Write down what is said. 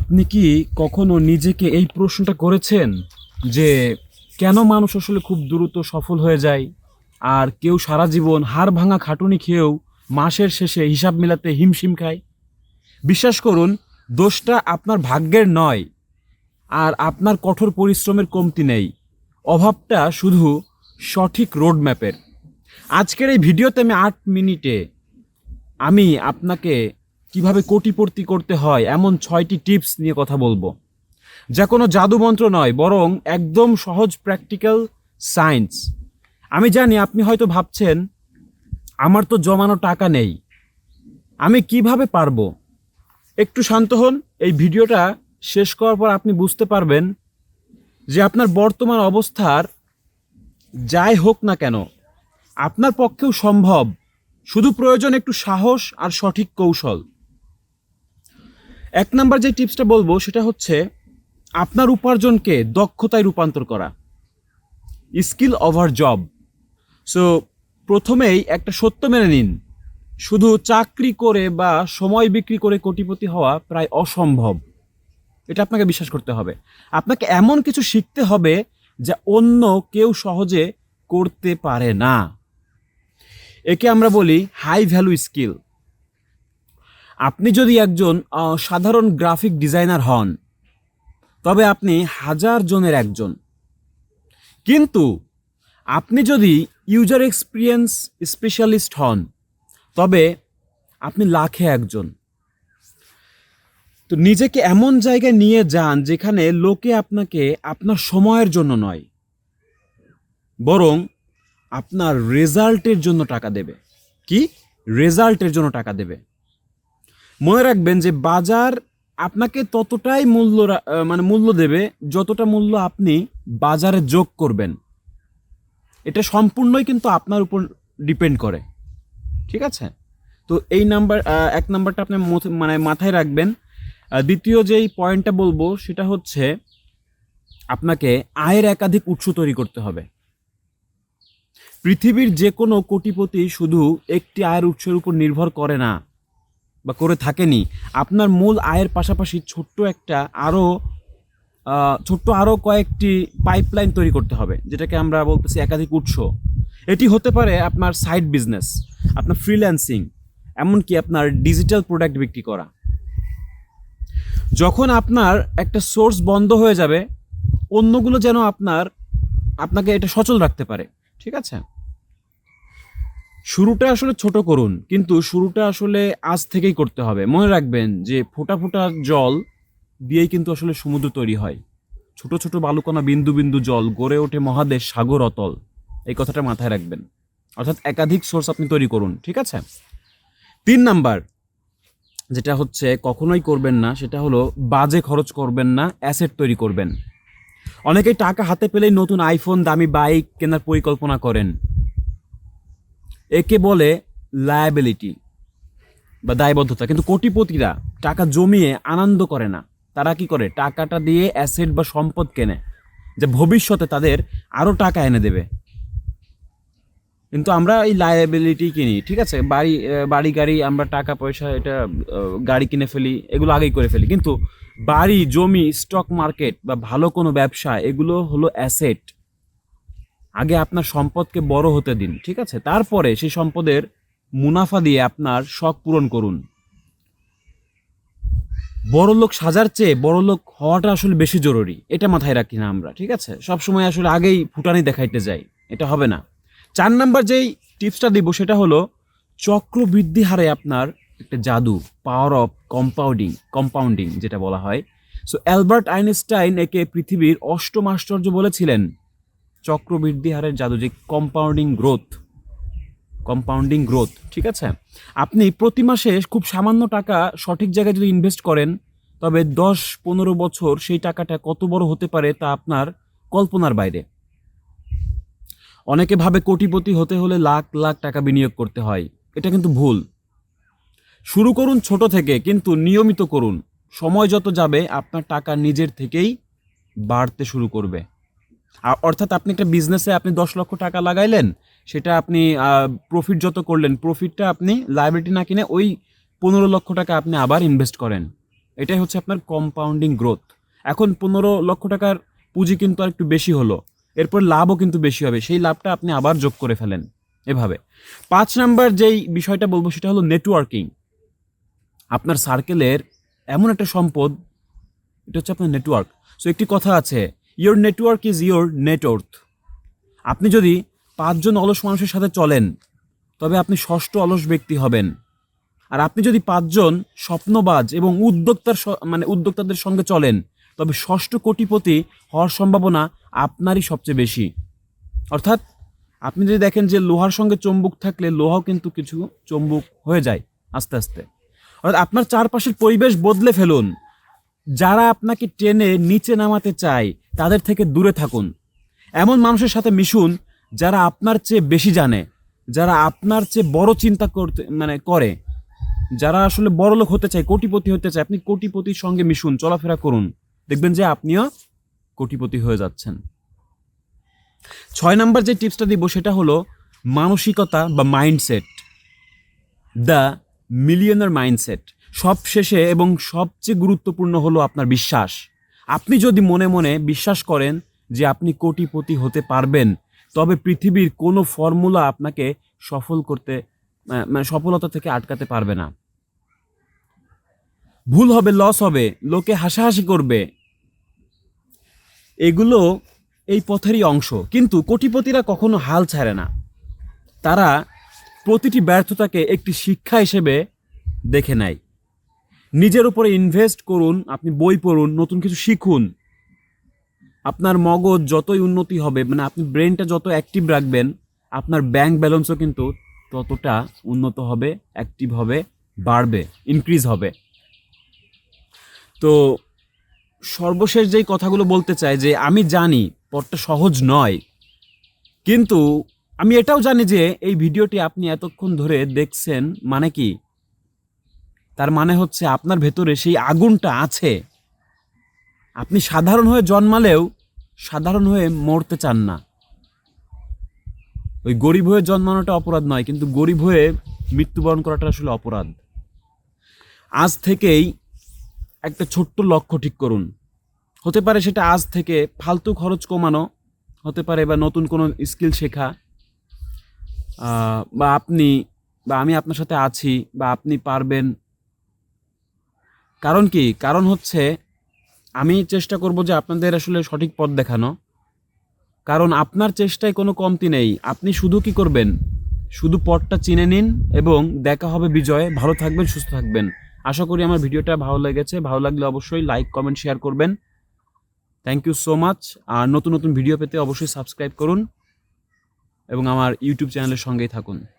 আপনি কি কখনো নিজেকে এই প্রশ্নটা করেছেন যে কেন মানুষ আসলে খুব দ্রুত সফল হয়ে যায় আর কেউ সারা জীবন হাড় ভাঙা খাটুনি খেয়েও মাসের শেষে হিসাব মেলাতে হিমশিম খায়? বিশ্বাস করুন, দোষটা আপনার ভাগ্যের নয় আর আপনার কঠোর পরিশ্রমের কমতি নেই। অভাবটা শুধু সঠিক রোড ম্যাপের আজকের এই ভিডিওতে আমি আট মিনিটে আমি আপনাকে কীভাবে কোটিপূর্তি করতে হয়, এমন ছয়টি টিপস নিয়ে কথা বলব। যা কোনো জাদুমন্ত্র নয়, বরং একদম সহজ প্র্যাকটিক্যাল সায়েন্স। আমি জানি আপনি হয়তো ভাবছেন, আমার তো জমানো টাকা নেই। আমি কীভাবে পারব? একটু শান্ত হন, এই ভিডিওটা শেষ করার পর আপনি বুঝতে পারবেন যে আপনার বর্তমান অবস্থার যাই হোক না কেন, আপনার পক্ষেও সম্ভব। শুধু প্রয়োজন একটু সাহস আর সঠিক কৌশল। এক নাম্বার যে টিপসটা বলব সেটা হচ্ছে আপনার উপার্জনকে দক্ষতায় রূপান্তর করা। Skill over job. সো, প্রথমেই একটা সত্য মেনে নিন। শুধু চাকরি করে বা সময় বিক্রি করে কোটিপতি হওয়া প্রায় অসম্ভব। এটা আপনাকে বিশ্বাস করতে হবে। আপনাকে এমন কিছু শিখতে হবে যা অন্য কেউ সহজে করতে পারে না। একে আমরা বলি হাই ভ্যালু স্কিল আপনি যদি একজন সাধারণ গ্রাফিক ডিজাইনার হন, তবে আপনি হাজার জনের একজন। কিন্তু আপনি যদি ইউজার এক্সপিরিয়েন্স স্পেশালিস্ট হন, তবে আপনি লাখে একজন। তো নিজেকে এমন জায়গায় নিয়ে যান যেখানে লোকে আপনাকে আপনার সময়ের জন্য নয়, বরং আপনার রেজাল্টের জন্য টাকা দেবে। কি? রেজাল্টের জন্য টাকা দেবে। মনে রাখবেন যে বাজার আপনাকে ততটাই মূল্য মানে মূল্য দেবে যতটা মূল্য আপনি বাজারে যোগ করবেন। এটা সম্পূর্ণই কিন্তু আপনার উপর ডিপেন্ড করে। ঠিক আছে? তো এই নাম্বার এক নাম্বারটা আপনি মানে মাথায় রাখবেন। দ্বিতীয় যেই পয়েন্টটা বলব সেটা হচ্ছে আপনাকে আয়ের একাধিক উৎস তৈরি করতে হবে। পৃথিবীর যে কোনো কোটিপতি শুধু একটি আয়ের উৎসের উপর নির্ভর করে না। বা করে থাকেনি। আপনার মূল আয়ের পাশাপাশি ছোট্ট একটা আরও ছোট্ট আরও কয়েকটি পাইপলাইন তৈরি করতে হবে, যেটাকে আমরা বলতেছি একাধিক উৎস। এটি হতে পারে আপনার সাইড বিজনেস আপনার ফ্রিল্যান্সিং এমনকি আপনার ডিজিটাল প্রোডাক্ট বিক্রি করা। যখন আপনার একটা সোর্স বন্ধ হয়ে যাবে, অন্যগুলো যেন আপনার, আপনাকে এটা সচল রাখতে পারে, ঠিক আছে? শুরুটা আসলে ছোট করুন, কিন্তু শুরুটা আসলে আজ থেকেই করতে হবে। মনে রাখবেন যে ফোটা ফোটা জল দিয়েই কিন্তু আসলে সমুদ্র তৈরি হয়। ছোট ছোট বালুকণা বিন্দু বিন্দু জল গড়ে ওঠে মহাদেশ সাগর অতল। এই কথাটা মাথায় রাখবেন। অর্থাৎ একাধিক সোর্স আপনি তৈরি করুন, ঠিক আছে? তিন নাম্বার, যেটা হচ্ছে কখনোই করবেন না, সেটা হলো বাজে খরচ করবেন না, অ্যাসেট তৈরি করবেন। অনেকেই টাকা হাতে পেলেই নতুন আইফোন, দামি বাইক কেনার পরিকল্পনা করেন। একে বলে লায়াবিলিটি বা দায়বদ্ধতা। কিন্তু কোটিপতিরা টাকা জমিয়ে আনন্দ করে না। তারা কি করে? টাকাটা দিয়ে অ্যাসেট বা সম্পদ কেনে, যে ভবিষ্যতে তাদের আরও টাকা এনে দেবে। কিন্তু আমরা এই লায়াবিলিটি কিনি, ঠিক আছে? বাড়ি বাড়ি, গাড়ি, আমরা টাকা, পয়সা, এটা গাড়ি কিনে ফেলি, এগুলো আগেই করে ফেলি। কিন্তু বাড়ি, জমি স্টক মার্কেট বা ভালো কোনো ব্যবসা, এগুলো হলো অ্যাসেট আগে আপনার সম্পদকে বড় হতে দিন, ঠিক আছে? তারপরে সেই সম্পদের মুনাফা দিয়ে আপনার শখ পূরণ করুন। বড় লোক সাজার চেয়ে বড় লোক হওয়াটা আসলে বেশি জরুরি। এটা মাথায় রাখি না আমরা, ঠিক আছে? সব সময় আসলে আগেই ফুটানি দেখাইতে যাই, এটা হবে না। চার নাম্বার যেই টিপসটা দিব সেটা হলো, চক্রবৃদ্ধি হারে আপনার একটা জাদু পাওয়ার অফ কম্পাউন্ডিং কম্পাউন্ডিং যেটা বলা হয়। সো অ্যালবার্ট আইনস্টাইন একে পৃথিবীর অষ্টম আশ্চর্য বলেছিলেন চক্রবৃদ্ধি হারের জাদু যে কম্পাউন্ডিং গ্রোথ কম্পাউন্ডিং গ্রোথ ঠিক আছে? আপনি প্রতি মাসে খুব সামান্য টাকা সঠিক জায়গায় যদি ইনভেস্ট করেন, তবে দশ পনেরো বছর সেই টাকাটা কত বড় হতে পারে তা আপনার কল্পনার বাইরে। অনেকে ভাবে কোটিপতি হতে হলে লাখ লাখ টাকা বিনিয়োগ করতে হয়। এটা কিন্তু ভুল। শুরু করুন ছোট থেকে, কিন্তু নিয়মিত করুন। সময় যত যাবে, আপনার টাকা নিজের থেকেই বাড়তে শুরু করবে। আ- অর্থাৎ আপনি একটা বিজনেসে আপনি দশ লক্ষ টাকা লাগাইলেন, সেটা আপনি প্রফিট যত করলেন প্রফিটটা আপনি লাইবিলিটি না কিনে ওই পনেরো লক্ষ টাকা আপনি আবার ইনভেস্ট করেন। এটাই হচ্ছে আপনার কম্পাউন্ডিং গ্রোথ এখন পনেরো লক্ষ টাকার পুঁজি কিন্তু আর একটু বেশি হলো। এরপর লাভও কিন্তু বেশি হবে। সেই লাভটা আপনি আবার যোগ করে ফেলেন এভাবে। পাঁচ নাম্বার যেই বিষয়টা বলব সেটা হলো নেটওয়ার্কিং আপনার সার্কেলের এমন একটা সম্পদ, এটা হচ্ছে আপনার নেটওয়ার্ক সো একটি কথা আছে your network is your net আপনি যদি পাঁচজন অলস মানুষের সাথে চলেন, তবে আপনি ষষ্ঠ অলস ব্যক্তি হবেন। আর আপনি যদি পাঁচজন স্বপ্নবাজ এবং উদ্যোক্তার মানে উদ্যোক্তাদের সঙ্গে চলেন, তবে ষষ্ঠ কোটিপতি হওয়ার সম্ভাবনা আপনারই সবচেয়ে বেশি। অর্থাৎ আপনি যদি দেখেন যে লোহার সঙ্গে চম্বুক থাকলে লোহাও কিন্তু কিছু চম্বুক হয়ে যায় আস্তে আস্তে। অর্থাৎ আপনার চারপাশের পরিবেশ বদলে ফেলুন। যারা আপনাকে টেনে নিচে নামাতে চায়, তাদের থেকে দূরে থাকুন। এমন মানুষের সাথে মিশুন যারা আপনার চেয়ে বেশি জানে, যারা আপনার চেয়ে বড় চিন্তা করতে মানে করে। যারা আসলে বড় লোক হতে চায়, কোটিপতি হতে চায়, আপনি কোটিপতির সঙ্গে মিশুন, চলাফেরা করুন। দেখবেন যে আপনিও কোটিপতি হয়ে যাচ্ছেন। ছয় নম্বর যে টিপসটা দিব সেটা হলো মানসিকতা বা মাইন্ডসেট। The millionaire mindset. সব শেষে এবং সবচেয়ে গুরুত্বপূর্ণ হলো আপনার বিশ্বাস। আপনি যদি মনে মনে বিশ্বাস করেন যে আপনি কোটিপতি হতে পারবেন, তবে পৃথিবীর কোনো ফর্মুলা আপনাকে সফল করতে মানে সফলতা থেকে আটকাতে পারবে না। ভুল হবে লস হবে, লোকে হাসাহাসি করবে। এগুলো এই পথেরই অংশ। কিন্তু কোটিপতিরা কখনো হাল ছাড়ে না। তারা প্রতিটি ব্যর্থতাকে একটি শিক্ষা হিসেবে দেখে নেয়। নিজের উপরে ইনভেস্ট করুন, আপনি বই পড়ুন, নতুন কিছু শিখুন। আপনার মগজ যতই উন্নতি হবে মানে আপনি ব্রেনটা যত অ্যাক্টিভ রাখবেন, আপনার ব্যাংক ব্যালেন্সও কিন্তু ততটা উন্নত হবে অ্যাক্টিভ হবে, বাড়বে ইনক্রিজ হবে। তো সর্বশেষ যেই কথাগুলো বলতে চাই, যে আমি জানি পথটা সহজ নয়, কিন্তু আমি এটাও জানি যে এই ভিডিওটি আপনি এতক্ষণ ধরে দেখছেন মানে কি তার মানে হচ্ছে আপনার ভেতরে সেই আগুনটা আছে। আপনি সাধারণ হয়ে জন্মালেও সাধারণ হয়ে মরতে চান না। ওই গরিব হয়ে জন্মানোটা অপরাধ নয়, কিন্তু গরিব হয়ে মৃত্যুবরণ করাটা আসলে অপরাধ। আজ থেকেই একটা ছোট্ট লক্ষ্য ঠিক করুন। হতে পারে সেটা আজ থেকে ফালতু খরচ কমানো, হতে পারে বা নতুন কোনো স্কিল শেখা বা আপনি, বা আমি আপনার সাথে আছি, বা আপনি পারবেন কারণ কি? কারণ হচ্ছে আমি চেষ্টা করব যে আপনাদের আসলে সঠিক পথ দেখানো। কারণ আপনার চেষ্টায় কোনো কমতি নেই। আপনি শুধু কি করবেন? শুধু পথটা চিনে নিন এবং দেখা হবে বিজয়ে। ভালো থাকবেন, সুস্থ থাকবেন। আশা করি আমার ভিডিওটা ভালো লেগেছে। ভালো লাগলে অবশ্যই লাইক, কমেন্ট, শেয়ার করবেন। থ্যাংক ইউ সো মাচ আর নতুন নতুন ভিডিও পেতে অবশ্যই সাবস্ক্রাইব করুন এবং আমার ইউটিউব চ্যানেলের সঙ্গেই থাকুন।